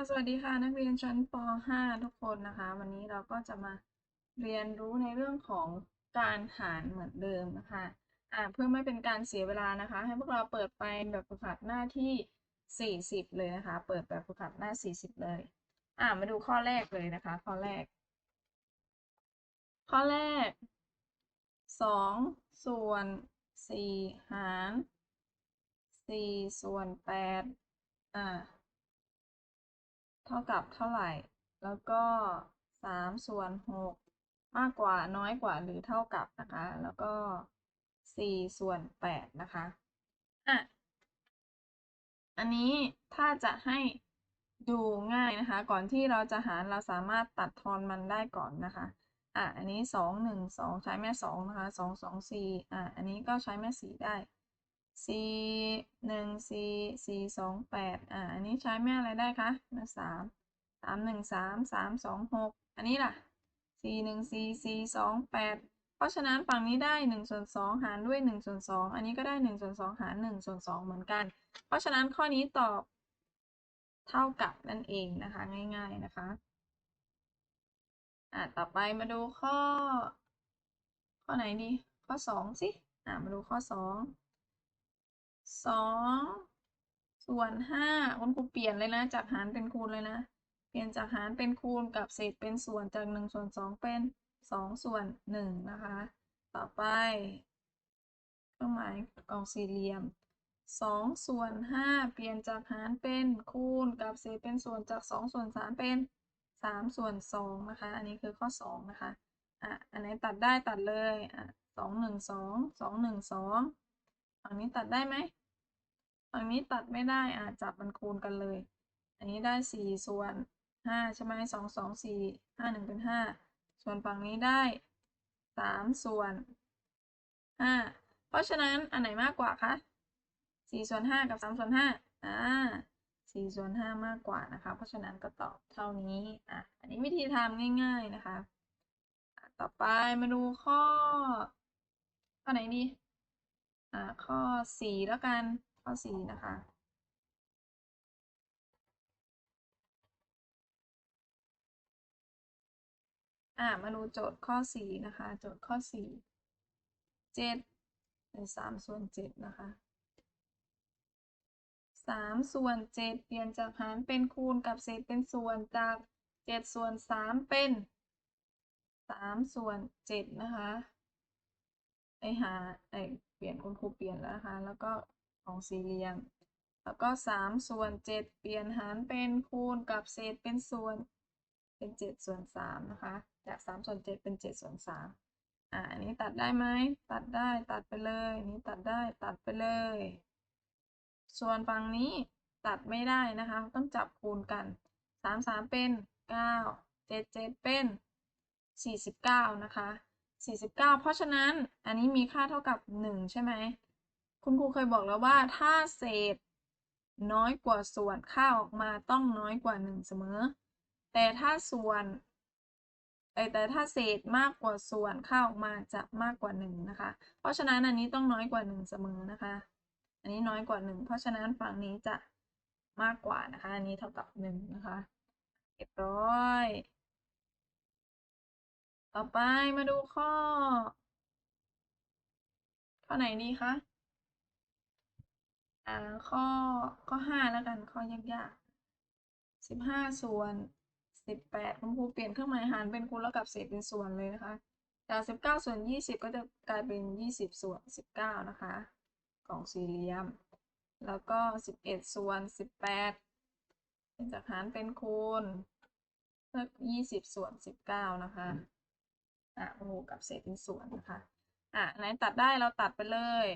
ค่ะสวัสดีค่ะ นักเรียนชั้นป .5 ทุกคนนะคะ วันนี้เราก็จะมาเรียนรู้ในเรื่องของการหารเหมือนเดิมนะคะอ่าเพื่อไม่เป็นการเสียเวลานะคะ ให้พวกเราเปิดไปแบบฝึกหัดหน้าที่ 40 เลยนะคะ เปิดแบบฝึกหัดหน้า 40 เลย อ่ามาดูข้อแรกเลยนะคะ ข้อแรก ข้อแรก 2 ส่วน 4 หาร 4 ส่วน 8 อ่า เท่ากับเท่าไหร่ แล้วก็สามส่วนหกมากกว่าน้อยกว่าหรือเท่ากับนะคะ แล้วก็สี่ส่วนแปดนะคะอะอันนี้ถ้าจะให้ดูง่ายนะคะ ก่อนที่เราจะหารเราสามารถตัดทอนมันได้ก่อนนะคะอะอันนี้สองหนึ่งสองใช้แม่สองนะคะสองสองสี่อะอันนี้ก็ใช้แม่สี่ได้ สี่หนึ่งสี่สี่สองแปดอ่าอันนี้ใช้แม่อะไรได้คะม่สามสามหนึ่งสามสามสองหกอันนี้ล่ะสี่หนึ่งสี่สี่สองแปดเพราะฉะนั้นฝั่งนี้ได้หนึ่งส่วนสองหารด้วยหนึ่งส่วนสองอันนี้ก็ได้หนึ่งส่วนสองหารหนึ่งส่วนสองเหมือนกัน เพราะฉะนั้นข้อนี้ตอบเท่ากับนั่นเองนะคะ ง่าย ๆนะคะ อ่าต่อไปมาดูข้อ ข้อไหนดี ข้อสองสิ อ่ามาดูข้อส องสองส่วนห้าคุณครูเปลี่ยนเลยนะ จากหารเป็นคูณเลยนะ เปลี่ยนจากหารเป็นคูณกับเศษเป็นส่วนจากหนึ่งส่วนสองเป็นสองส่วนหนึ่งนะคะ ต่อไปเครื่องหมายกล่องสี่เหลี่ยมสองส่วนห้าเปลี่ยนจากหารเป็นคูณกับเศษเป็นส่วนจากสองส่วนสามเป็นสามส่วนสองนะคะ อันนี้คือข้อสองนะคะ อะ อันไหนตัดได้ตัดเลย อะสองหนึ่งสองสองหนึ่งสองฝั่งนี้ตัดได้ไหม ฝั่งนี้ตัดไม่ได้อะจับมันคูณกันเลย อันนี้ได้สี่ส่วนห้าใช่ไหมสองสองสี่ห้าหนึ่งเป็นห้าส่วนฝั่งนี้ได้สามส่วนห้าเพราะฉะนั้นอันไหนมากกว่าคะสี่ส่วนห้ากับสามส่วนห้าอ่าสี่ส่วนห้ามากกว่านะคะ เพราะฉะนั้นก็ตอบเท่านี้อะอันนี้วิธีทำง่ายๆนะคะ ต่อไปมาดูข้อข้อไหนดีอ่าข้อสี่แล้วกัน ข้อสี่นะคะ อ่า มาดูโจทย์ข้อสี่นะคะ โจทย์ข้อสี่เจ็ดเป็นสามส่วนเจ็ดนะคะสามส่วนเจ็ดเปลี่ยนจากหารเป็นคูณกับเศษเป็นส่วนจากเจ็ดส่วนสามเป็นสามส่วนเจ็ดนะคะไอหาไอเปลี่ยนคุณครูเปลี่ยนแล้วนะคะ แล้วก็ ของสี่เหลี่ยม แล้วก็สามส่วนเจ็ดเปลี่ยนหารเป็นคูณกับเศษเป็นส่วนเป็นเจ็ดส่วนสามนะคะ จากสามส่วนเจ็ดเป็นเจ็ดส่วนสามอ่าอันนี้ตัดได้ไหมตัดได้ตัดไปเลยนนี้ตัดได้ตัดไปเลย ส่วนฝั่งนี้ตัดไม่ได้นะคะ ต้องจับคูณกันสามสามเป็นเก้าเจ็ดเจ็ดเป็นสี่สิบเก้านะคะสี่สิบเก้าเพราะฉะนั้นอันนี้มีค่าเท่ากับหนึ่งใช่ไหม คุณครูเคยบอกแล้วว่าถ้าเศษน้อยกว่าส่วนค่าออกมาต้องน้อยกว่าหนึ่งเสมอ แต่ถ้าส่วนแต่ถ้าเศษมากกว่าส่วนค่าออกมาจะมากกว่าหนึ่งนะคะ เพราะฉะนั้นอันนี้ต้องน้อยกว่าหนึ่งเสมอนะคะ อันนี้น้อยกว่าหนึ่งเพราะฉะนั้นฝั่งนี้จะมากกว่านะคะ อันนี้เท่ากับหนึ่งนะคะ เรียบร้อย ต่อไปมาดูข้อ ข้อไหนดีคะ อ่าข้อข้อห้าแล้วกันข้อยากๆสิบห้าส่วนสิบแปดคุณครูเปลี่ยนเครื่องหมายหารเป็นคูณแล้วกับเศษเป็นส่วนเลยนะคะจากสิบเก้าส่วนยี่สิบก็จะกลายเป็นยี่สิบส่วนสิบเก้านะคะกล่องสี่เหลี่ยม แล้วก็สิบเอ็ดส่วนสิบแปดจากหารเป็นคูณเพื่อยี่สิบส่วนสิบเก้านะคะอะโอ้กับเศษเป็นส่วนนะคะอะไหนตัดได้เราตัดไปเลย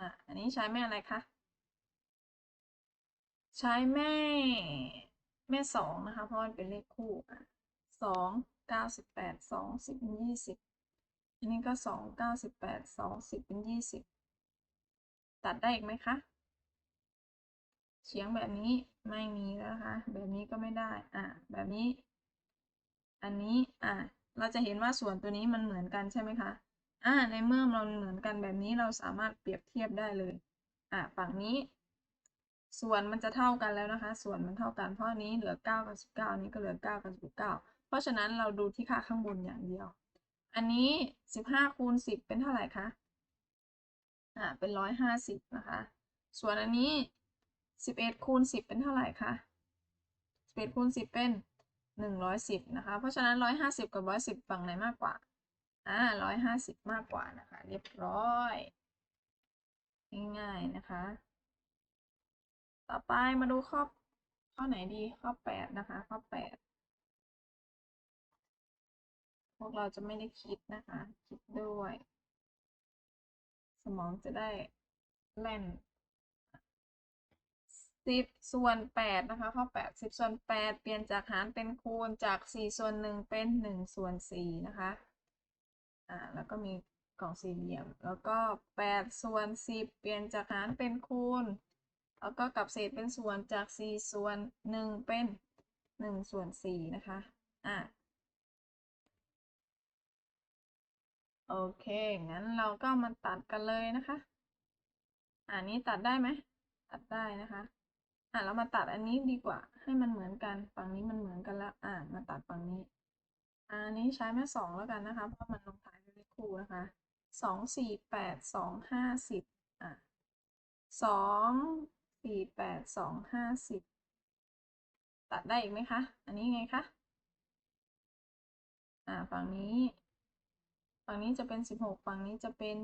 อะอันนี้ใช้แม่อะไรคะ ใช้แม่แม่สองนะคะ เพราะมันเป็นเลขคู่อะสองเก้าสิบแปดสองสิบเป็นยี่สิบอันนี้ก็สองเก้าสิบแปดสองสิบเป็นยี่สิบตัดได้อีกไหมคะเฉียงแบบนี้ไม่มีแล้วนะคะ แบบนี้ก็ไม่ได้ อะ แบบนี้ อันนี้ อะ เราจะเห็นว่าส่วนตัวนี้มันเหมือนกันใช่ไหมคะ อ่าในเมื่อเราเหมือนกันแบบนี้เราสามารถเปรียบเทียบได้เลยอะฝั่งนี้ ส่วนมันจะเท่ากันแล้วนะคะ ส่วนมันเท่ากัน เพราะนี้เหลือ9กับ19อันนี้ก็เหลือ9กับ19เพราะฉะนั้นเราดูที่ค่าข้างบนอย่างเดียว อันนี้ 15คูณ10 เป็นเท่าไหร่คะอ่าเป็น150นะคะ ส่วนอันนี้ 11คูณ10 เป็นเท่าไหร่คะ11คูณ10 เป็น 110นะคะเพราะฉะนั้น 150 กับ 110 ฝั่งไหนมากกว่า อ่า150มากกว่านะคะ เรียบร้อย ง่ายๆนะคะ ต่อไปมาดูข้อข้อไหนดีข้อ8นะคะ ข้อ8พวกเราจะไม่ได้คิดนะคะ คิดด้วย สมองจะได้แล่นสิบส่วนแปดนะคะ ข้อแปดสิบส่วนแปดเปลี่ยนจากหารเป็นคูณจากสี่ส่วนหนึ่งเป็นหนึ่งส่วนสี่นะคะ อ่าแล้วก็มีกล่องสี่เหลี่ยม แล้วก็แปดส่วนสิบเปลี่ยนจากหารเป็นคูณ แล้วก็กลับเศษเป็นส่วนจากสี่ส่วนหนึ่งเป็นหนึ่งส่วนสี่นะคะ อ่าโอเค งั้นเราก็มาตัดกันเลยนะคะ อันนี้ตัดได้ไหม ตัดได้นะคะ อะเรามาตัดอันนี้ดีกว่า ให้มันเหมือนกัน ฝั่งนี้มันเหมือนกันแล้ว อะมาตัดฝั่งนี้ อันนี้ใช้แม่สองแล้วกันนะคะ เพราะมันลงท้าย รูนะคะสองสี่แปดสองห้าสิบอะสองสี่แปดสองห้าสิบตัดได้อีกไหมคะ อันนี้ไงคะ อ่า ฝั่งนี้ ฝั่งนี้จะเป็นสิบหกฝั่งนี้จะเป็น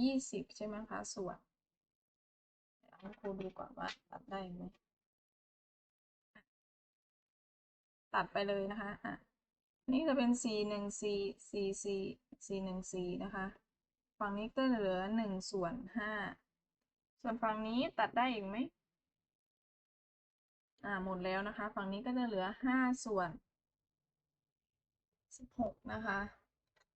ยี่สิบใช่ไหมคะ ส่วนครูดูก่อนว่าตัดได้ไหม ตัดไปเลยนะคะ อะ นี่จะเป็นสี่หนึ่งสี่สี่สี่ 414 นะคะ ฝั่งนี้ก็เหลือ 1 ส่วน 5 ส่วนฝั่งนี้ตัดได้อีกไหมอ่าหมดแล้วนะคะ ฝั่งนี้ก็จะเหลือ 5 ส่วน 16 นะคะ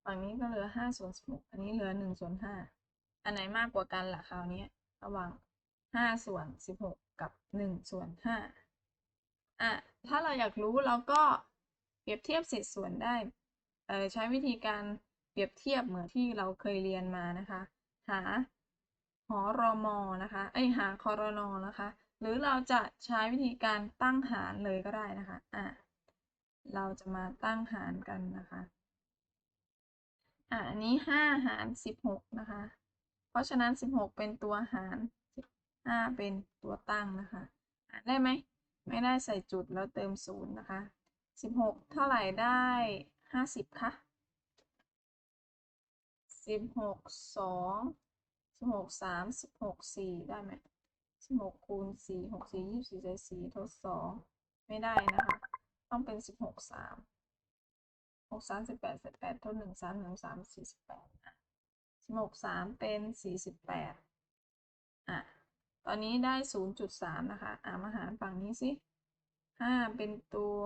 ฝั่งนี้ก็เหลือ 5 ส่วน 16 อันนี้เหลือ 1 ส่วน 5 อันไหนมากกว่ากันล่ะคราวนี้ระหว่าง 5 ส่วน 16 กับ 1 ส่วน 5 อะ ถ้าเราอยากรู้เราก็เปรียบเทียบเศษส่วนได้ ใช้วิธีการ เปรียบเทียบเหมือนที่เราเคยเรียนมานะคะ หาหอรอมอนะคะเอ้ยหาคอรนอนะคะ หรือเราจะใช้วิธีการตั้งหารเลยก็ได้นะคะอะเราจะมาตั้งหารกันนะคะอะอันนี้ห้าหารสิบหกนะคะ เพราะฉะนั้นสิบหกเป็นตัวหารห้าเป็นตัวตั้งนะคะหารได้ไหมไม่ได้ใส่จุดแล้วเติมศูนย์นะคะสิบหกเท่าไหร่ได้ห้าสิบคะ สิบหกสองสิบหกสามสิบหกสี่ได้ไหมสิบหกคูณสี่หกสี่ยี่สิบสี่ใส่สี่ทดสองไม่ได้นะคะ ต้องเป็นสิบหกสามหกสามสิบแปดสิบแปดทดหนึ่งสามหนึ่งสามสี่สิบแปดสิบหกสามเป็นสี่สิบแปดอะตอนนี้ได้ศูนย์จุดสามนะคะอ่ามาหารฝั่งนี้สิห้าเป็นตัว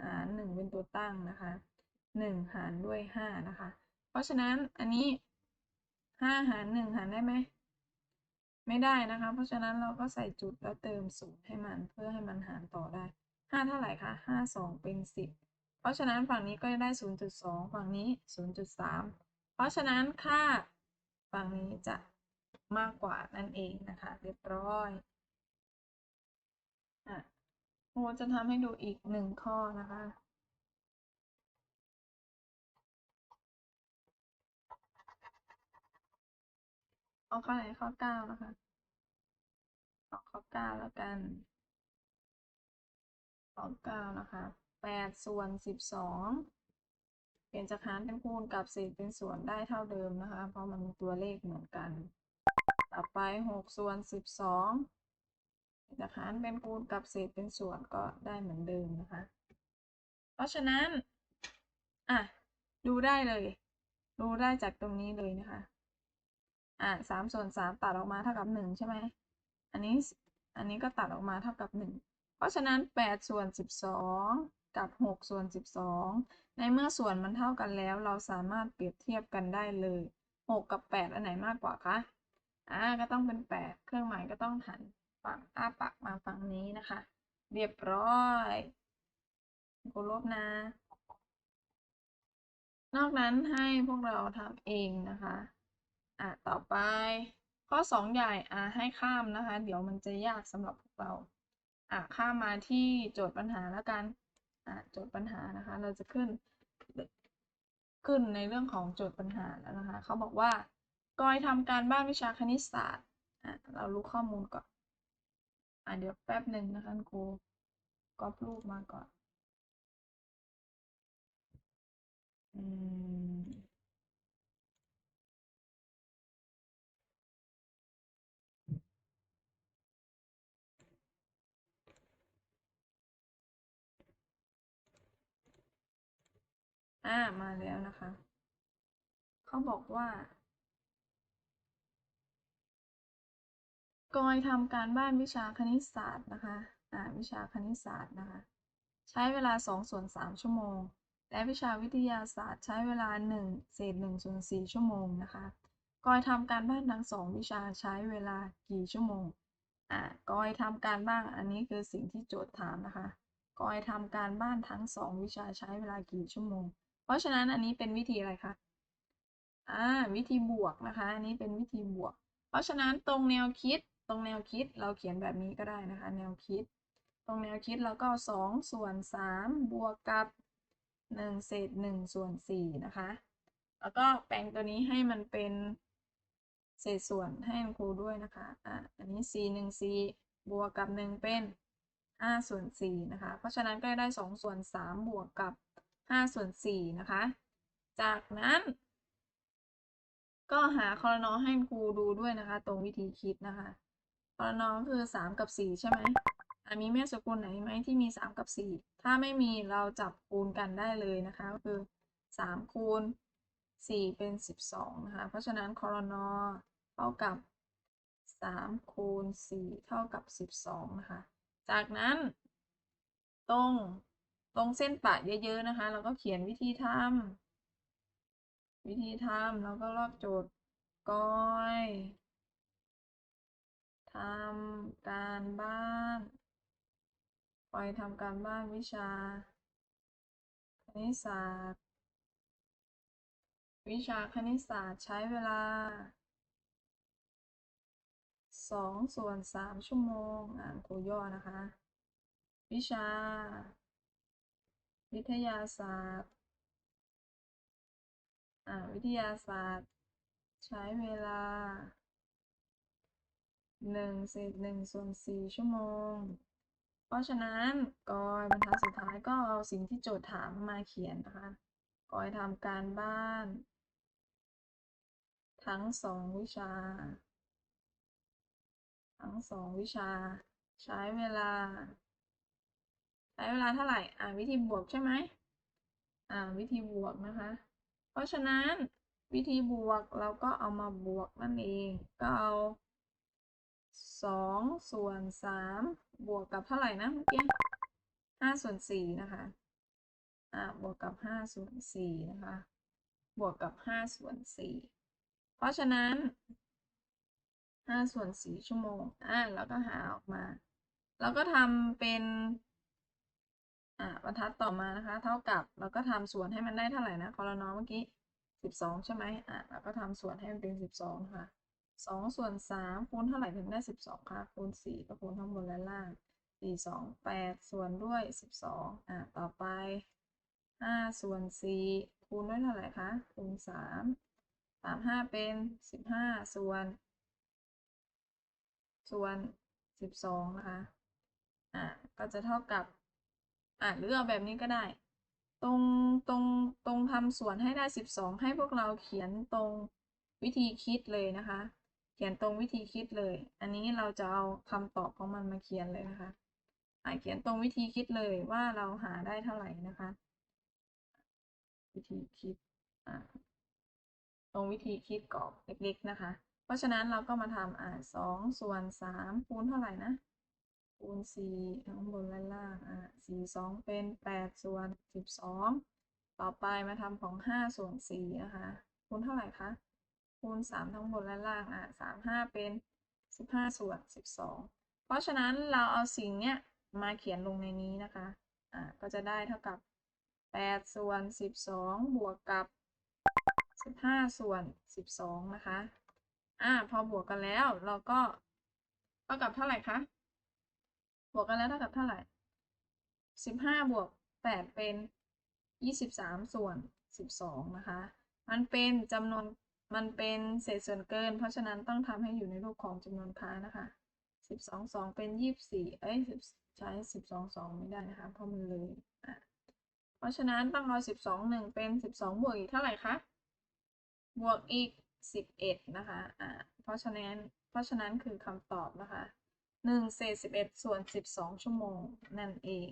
หารหนึ่งเป็นตัวตั้งนะคะหนึ่งหารด้วยห้านะคะ เพราะฉะนั้นอันนี้ห้าหารหนึ่งหารได้ไหม ไม่ได้นะคะ เพราะฉะนั้นเราก็ใส่จุดแล้วเติมศูนย์ให้มันเพื่อให้มันหารต่อได้ห้าเท่าไหร่คะห้าสองเป็นสิบเพราะฉะนั้นฝั่งนี้ก็จะได้ศูนย์จุดสองฝั่งนี้ศูนย์จุดสามเพราะฉะนั้นค่าฝั่งนี้จะมากกว่านั่นเองนะคะ เรียบร้อยอะโมจะทำให้ดูอีกหนึ่งข้อนะคะ เอาข้อไหนข้อเก้านะคะเอาข้อเก้าแล้วกันข้อเก้านะคะแปดส่วนสิบสองเปลี่ยนจากหารเป็นคูณกับเศษเป็นส่วนได้เท่าเดิมนะคะ เพราะมันตัวเลขเหมือนกัน ต่อไปหกส่วนสิบสองจากหารเป็นคูณกับเศษเป็นส่วนก็ได้เหมือนเดิมนะคะ เพราะฉะนั้น อะ ดูได้เลย ดูได้จากตรงนี้เลยนะคะ อะสามส่วนสามตัดออกมาเท่ากับหนึ่งใช่ไหมอันนี้อันนี้ก็ตัดออกมาเท่ากับหนึ่งเพราะฉะนั้นแปดส่วนสิบสองกับหกส่วนสิบสองในเมื่อส่วนมันเท่ากันแล้ว เราสามารถเปรียบเทียบกันได้เลยหกกับแปดอันไหนมากกว่าคะอ่าก็ต้องเป็นแปดเครื่องหมายก็ต้องหันฝั่งอ้าปากมาฝั่งนี้นะคะ เรียบร้อยกูลบนะ นอกนั้นให้พวกเราทำเองนะคะ อะต่อไป ข้อสองใหญ่อะให้ข้ามนะคะ เดี๋ยวมันจะยากสำหรับพวกเราอะข้ามมาที่โจทย์ปัญหาแล้วกันอะโจทย์ปัญหานะคะ เราจะขึ้น ขึ้นในเรื่องของโจทย์ปัญหาแล้วนะคะเขาบอกว่ากอยทำการบ้านวิชาคณิตศาสตร์อะเรารู้ข้อมูลก่อนอะเดี๋ยวแป๊บหนึ่งนะคะครูก๊อปรูปมาก่อน อืม อ่ามาแล้วนะคะ เขาบอกว่ากอยทำการบ้านวิชาคณิตศาสตร์นะคะ อ่า วิชาคณิตศาสตร์นะคะ ใช้เวลา2ส่วน3ชั่วโมง และวิชาวิทยาศาสตร์ใช้เวลา1เศษ1ส่วน4ชั่วโมงนะคะ กอยทำการบ้านทั้งสองวิชาใช้เวลากี่ชั่วโมง อ่า กอยทำการบ้านอันนี้คือสิ่งที่โจทย์ถามนะคะ กอยทำการบ้านทั้งสองวิชาใช้เวลากี่ชั่วโมง ราะฉะนั้นอันนี้เป็นวิธีอะไรคะอ่าวิธีบวกนะคะ อันนี้เป็นวิธีบวก เพราะฉะนั้นตรงแนวคิดตรงแนวคิดเราเขียนแบบนี้ก็ได้นะคะ แนวคิด ตรงแนวคิดแล้วก็สองส่วนสามบวกกับหนึ่งเศษหนึ่งส่วนสี่นะคะ แล้วก็แปลงตัวนี้ให้มันเป็นเศษส่วนให้คุณครูด้วยนะคะ อ่าอันนี้ c หนึ่ง c บวกกับหนึ่งเป็นห้าส่วนสี่นะคะ เพราะฉะนั้นก็ได้สองส่วนสามบวกกับ ห้าส่วนสี่นะคะ จากนั้นก็หาคอรนอให้ครูดูด้วยนะคะ ตรงวิธีคิดนะคะคอรนอคือสามกับสี่ใช่ไหมมีแม่สกุลไหนไหมที่มีสามกับสี่ถ้าไม่มีเราจับคูณกันได้เลยนะคะก็คือสามคูณสี่เป็นสิบสองนะคะ เพราะฉะนั้นคอรนอเท่ากับสามคูณสี่เท่ากับสิบสองนะคะ จากนั้นตรง ตรงเส้นปะเยอะ ๆ นะคะเราก็เขียนวิธีทำวิธีทำแล้วก็ลอกโจทย์ก้อยทำการบ้านก้อยทำการบ้านวิชาคณิตศาสตร์ วิชาคณิตศาสตร์ใช้เวลาสองส่วนสามชั่วโมง อ่านตัวย่อนะคะ วิชา วิทยาศาสตร์ อ่า วิทยาศาสตร์ ใช้เวลาหนึ่งเศษหนึ่งส่วนสี่ชั่วโมง เพราะฉะนั้นกอยบรรทัดสุดท้ายก็เอาสิ่งที่โจทย์ถามมาเขียนนะคะกอยทำการบ้าน ทั้งสองวิชา ทั้งสองวิชา ใช้เวลา ช้เวลาเท่าไหร่ อ่าวิธีบวกใช่ไหมอ่าวิธีบวกนะคะ เพราะฉะนั้นวิธีบวกเราก็เอามาบวกนั่นเอง ก็เอาสองส่วนสามบวกกับเท่าไหร่นะเมื่อกี้ห้าส่วนสี่นะคะ อ่าบวกกับห้าส่วนสี่นะคะ บวกกับห้าส่วนสี่เพราะฉะนั้นห้าส่วนสี่ชั่วโมง อ่าแล้วก็หาออกมา แล้วก็ทำเป็น อ่าบรรทัดต่อมานะคะ เท่ากับเราก็ทำส่วนให้มันได้เท่าไหร่นะคอรนอเมื่อกี้สิบสองใช่ไหมอ่าเราก็ทำส่วนให้มันเป็นสิบสองค่ะสองส่วนสามคูณเท่าไหร่ถึงได้สิบสองคะคูณสี่ก็คูณทั้งบนและล่างสี่สองแปดส่วนด้วยสิบสองอ่าต่อไปห้าส่วนสี่คูณด้วยเท่าไหร่คะคูณสามสามห้าเป็นสิบห้าส่วน ส่วนสิบสองนะคะอ่าก็จะเท่ากับ อ่าหรือเอาแบบนี้ก็ได้ ตรงตรงตรงทำส่วนให้ได้สิบสองให้พวกเราเขียนตรงวิธีคิดเลยนะคะ เขียนตรงวิธีคิดเลย อันนี้เราจะเอาคำตอบของมันมาเขียนเลยนะคะอ่าเขียนตรงวิธีคิดเลยว่าเราหาได้เท่าไหร่นะคะ วิธีคิดอ่าตรงวิธีคิดกรอบเล็กๆนะคะ เพราะฉะนั้นเราก็มาทำอ่าสองส่วนสามคูณเท่าไหร่นะ คูณสี่ทั้งบนและล่ สี่สองเป็นแปดส่วนสิบสองต่อไปมาทำของห้าส่วนสี่นะคะคูณเท่าไหร่คะคูณสามทั้งบนและล่างอ่าสามห้าเป็นสิบห้าส่วนสิบสองเพราะฉะนั้นเราเอาสิ่งเนี้ยมาเขียนลงในนี้นะคะอ่าก็จะได้เท่ากับแปดส่วนสิบสองบวกกับสิบห้าส่วนสิบสองนะคะอ่าพอบวกกันแล้วเราก็เท่ากับเท่าไหร่คะบวกกันแล้วเท่ากับเท่าไหร่ สิบห้าบวกแปดเป็นยี่สิบสามส่วนสิบสองนะคะ มันเป็นจำนวนมันเป็นเศษส่วนเกิน เพราะฉะนั้นต้องทำให้อยู่ในรูปของจำนวนค้านะคะสิบสองสองเป็นยี่สิบสี่เอ้ยใช้สิบสองสองไม่ได้นะคะเพราะมันเลยอะเพราะฉะนั้นต้องเอาสิบสองหนึ่งเป็นสิบสองบวกอีกเท่าไหร่คะบวกอีกสิบเอ็ดนะคะอ่าเพราะฉะนั้นเพราะฉะนั้นคือคำตอบนะคะหนึ่งเศษสิบเอ็ดส่วนสิบสองชั่วโมงนั่นเอง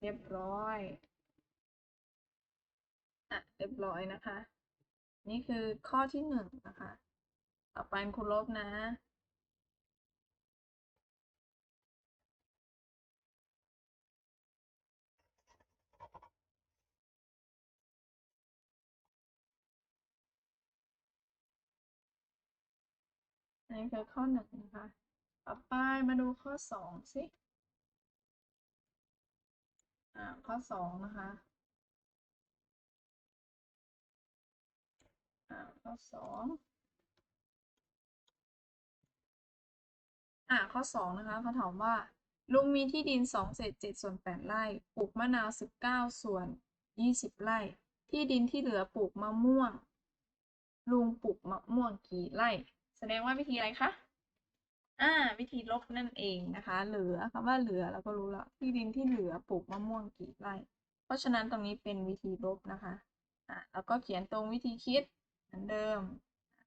เรียบร้อยอะเรียบร้อยนะคะ นี่คือข้อที่หนึ่งนะคะ ต่อไปคุณลบนะนนี้คือข้อหนึ่งนะคะ ต่อไปมาดูข้อสองสิ ข้อสองนะคะข้อสองอ่าข้อสองนะคะเขาถามว่า ลุงมีที่ดินสองเศษเจ็ดส่วนแปดไร่ปลูกมะนาวสิบเก้าส่วนยี่สิบไร่ ที่ดินที่เหลือปลูกมะม่วง ลุงปลูกมะม่วงกี่ไร่ แสดงว่าวิธีอะไรคะ อ่า วิธีลบนั่นเองนะคะ เหลือคำว่าเหลือเราก็รู้แล้วที่ดินที่เหลือปลูกมะม่วงกี่ไร่ เพราะฉะนั้นตรงนี้เป็นวิธีลบนะคะอ่าแล้วก็เขียนตรงวิธีคิดเหมือนเดิม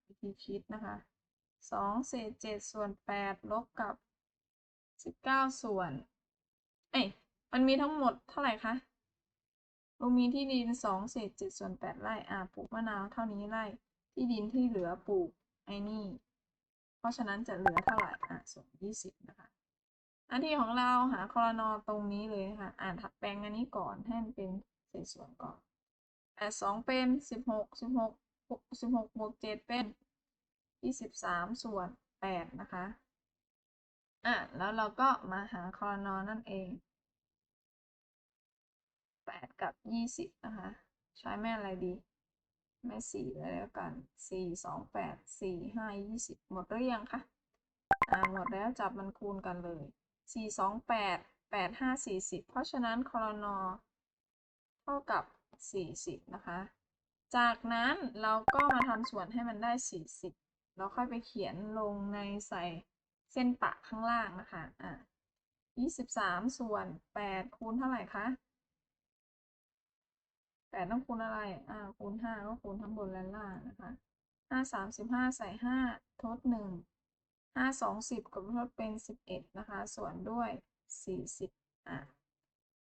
วิธีคิดนะคะสองเศษเจ็ดส่วนแปดลบกับสิบเก้าส่วนเอ้ยมันมีทั้งหมดเท่าไหร่คะเรามีที่ดินสองเศษเจ็ดส่วนแปดไร่อ่าปลูกมะนาวเท่านี้ไร่ ที่ดินที่เหลือปลูกไอ้นี่ เพราะฉะนั้นจะเหลือเท่าไหร่อะส่วนยี่สิบนะคะหน้าที่ของเราหาคอรนอตรงนี้เลยค่ะ อ่านถัดแปลงอันนี้ก่อนให้มันเป็นเศษส่วนก่อนแปดสองเป็นสิบหกสิบหกสิบหกบวกเจ็ดเป็นยี่สิบสามส่วนแปดนะคะอะแล้วเราก็มาหาคอรนอนั่นเองแปดกับยี่สิบนะคะ ใช้แม่อะไรดี แม่สี่แล้วกันสี่สองแปดสี่ห้ายี่สิบหมดหรือยังคะอ่าหมดแล้วจับมันคูณกันเลยสี่สองแปดแปดห้าสี่สิบเพราะฉะนั้นคอรนอเท่ากับสี่สิบนะคะ จากนั้นเราก็มาทำส่วนให้มันได้สี่สิบเราค่อยไปเขียนลงในใส่เส้นปะข้างล่างนะคะอะยี่สิบสามส่วนแปดคูณเท่าไหร่คะ แปดต้องคูณอะไร อ่า คูณห้าก็คูณทั้งบนและล่างนะคะห้าสามสิบห้าใส่ห้าทดหนึ่งห้าสองสิบกับทดเป็นสิบเอ็ดนะคะ ส่วนด้วยสี่สิบอะ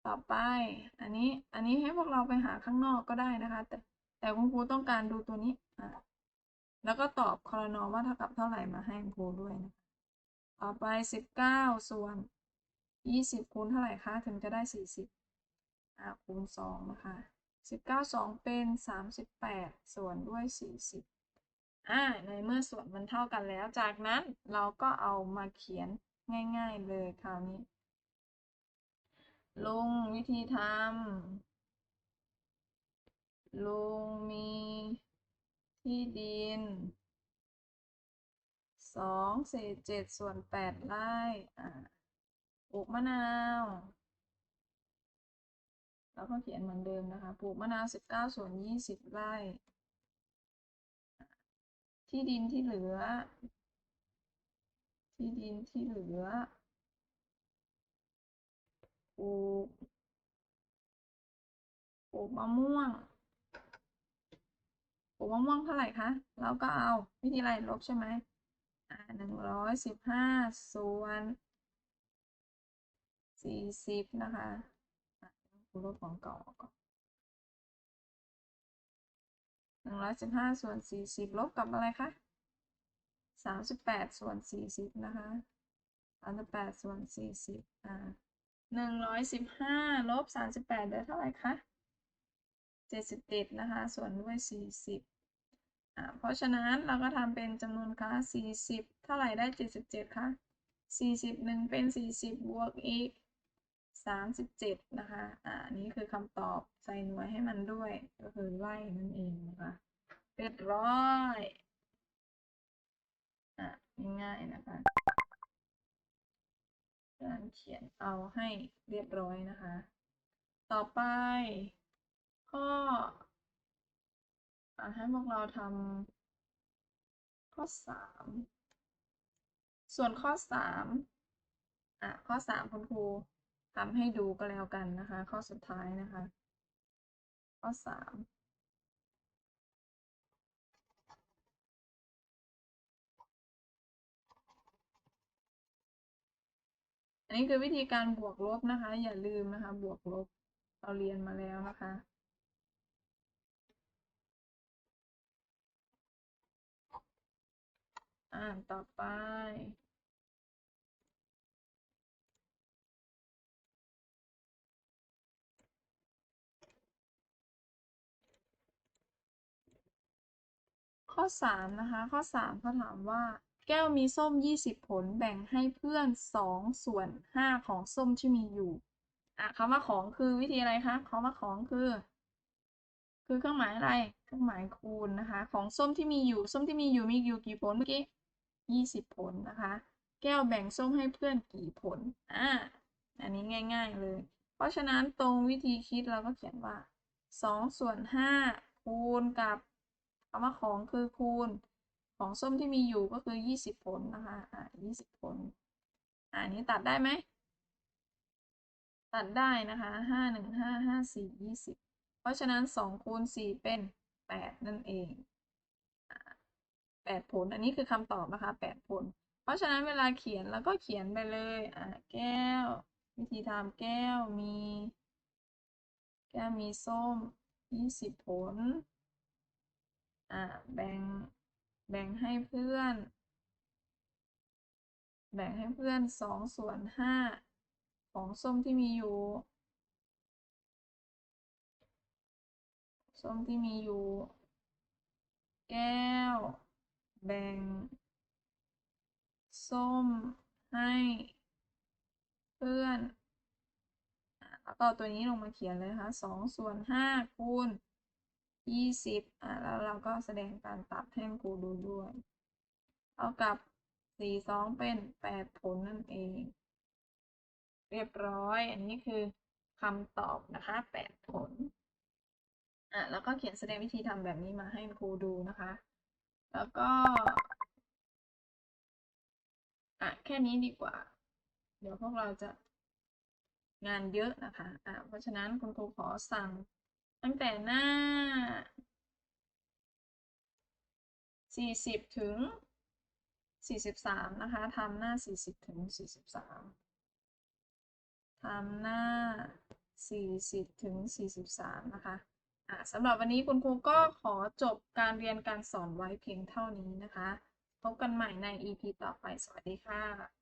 ต่อไป อันนี้ อันนี้ให้พวกเราไปหาข้างนอกก็ได้นะคะ แต่แต่คุณครูต้องการดูตัวนี้อะแล้วก็ตอบคอรนอว่าเท่ากับเท่าไหร่มาให้คุณครูด้วยนะต่อไปสิบเก้าส่วนยี่สิบคูณเท่าไหร่คะถึงจะได้สี่สิบอ่าคูณสองนะคะ สิบเก้าสองเป็นสามสิบแปดส่วนด้วยสี่สิบอ่า ในเมื่อส่วนมันเท่ากันแล้ว จากนั้นเราก็เอามาเขียนง่าย ๆ เลยคราวนี้ลงวิธีทำ ลุงมีที่ดินสองเศษเจ็ดส่วนแปดไร่ อ่าปลูกมะนาว แล้วก็เขียนเหมือนเดิมนะคะ ปลูกมะนาวสิบเก้าส่วนยี่สิบไร่ ที่ดินที่เหลือ ที่ดินที่เหลือ ปลูก ปลูกมะม่วง ปลูกมะม่วงเท่าไหร่คะเราก็เอาวิธีไรลบใช่ไหมอ่าหนึ่งร้อยสิบห้าส่วนสี่สิบนะคะ ลบของเก่าก่อนหนึ่งร้อยสิบห้าส่วนสี่สิบลบกับอะไรคะสามสิบแปดส่วนสี่สิบนะคะสามสิบแปดส่วนสี่สิบอ่าหนึ่งร้อยสิบห้าลบสามสิบแปดได้เท่าไหร่คะเจ็ดสิบเจ็ดนะคะ ส่วนด้วยสี่สิบอ่าเพราะฉะนั้นเราก็ทำเป็นจำนวนค่าสี่สิบเท่าไหร่ได้เจ็ดสิบเจ็ดคะสี่สิบหนึ่งเป็นสี่สิบบวกอีก สามสิบเจ็ดนะคะ อ่า นี้คือคำตอบใส่หน่วยให้มันด้วย ก็คือไล่นั่นเองนะคะเรียบร้อย อะง่ายๆนะคะการเขียนเอาให้เรียบร้อยนะคะ ต่อไป ข้ออะให้พวกเราทำข้อสามส่วนข้อสามอะ ข้อสามคุณครู ทำให้ดูก็แล้วกันนะคะ ข้อสุดท้ายนะคะ ข้อสามอันนี้คือวิธีการบวกลบนะคะ อย่าลืมนะคะ บวกลบเราเรียนมาแล้วนะคะ อ่านต่อไป ข้อสามนะคะ ข้อสามเขาถามว่า แก้วมีส้มยี่สิบผลแบ่งให้เพื่อนสองส่วนห้าของส้มที่มีอยู่อะคำว่าของคือวิธีอะไรคะคำว่าของคือ คือเครื่องหมายอะไร เครื่องหมายคูณนะคะ ของส้มที่มีอยู่ ส้มที่มีอยู่มีอยู่กี่ผลเมื่อกี้ยี่สิบผลนะคะ แก้วแบ่งส้มให้เพื่อนกี่ผลอ่าอันนี้ง่าย ๆเลย เพราะฉะนั้นตรงวิธีคิดเราก็เขียนว่าสองส่วนห้าคูณกับ คำว่าของคือคูณของส้มที่มีอยู่ก็คือยี่สิบผลนะคะอ่ายี่สิบผลอ่านี้ตัดได้ไหม ตัดได้นะคะห้าหนึ่งห้าห้าสี่ยี่สิบเพราะฉะนั้นสองคูณสี่เป็นแปดนั่นเองแปดผล อันนี้คือคำตอบนะคะแปดผล เพราะฉะนั้นเวลาเขียนแล้วก็เขียนไปเลยอ่าแก้ว วิธีทำแก้วมี แก้วมีส้มยี่สิบผล อ่าแบ่งแบ่งให้เพื่อน แบ่งให้เพื่อนสองส่วนห้าของส้มที่มีอยู่ ส้มที่มีอยู่ แก้ว แบ่ง ส้มให้ เพื่อนแล้วก็ตัวนี้ลงมาเขียนเลยค่ะสองส่วนห้าคูณ ยี่สิบอะแล้วเราก็แสดงการตัดให้ครูดูด้วยเท่ากับสี่สองเป็นแปดผลนั่นเอง เรียบร้อย อันนี้คือคำตอบนะคะแปดผลอะแล้วก็เขียนแสดงวิธีทำแบบนี้มาให้ครูดูนะคะ แล้วก็อะแค่นี้ดีกว่า เดี๋ยวพวกเราจะงานเยอะนะคะอะเพราะฉะนั้นคุณครูขอสั่ง ตั้งแต่หน้าสี่สิบถึงสี่สิบสามนะคะทำหน้าสี่สิบถึงสี่สิบสามทำหน้าสี่สิบถึงสี่สิบสามนะคะอะสำหรับวันนี้คุณครูก็ขอจบการเรียนการสอนไว้เพียงเท่านี้นะคะ พบกันใหม่ใน EP ต่อไป สวัสดีค่ะ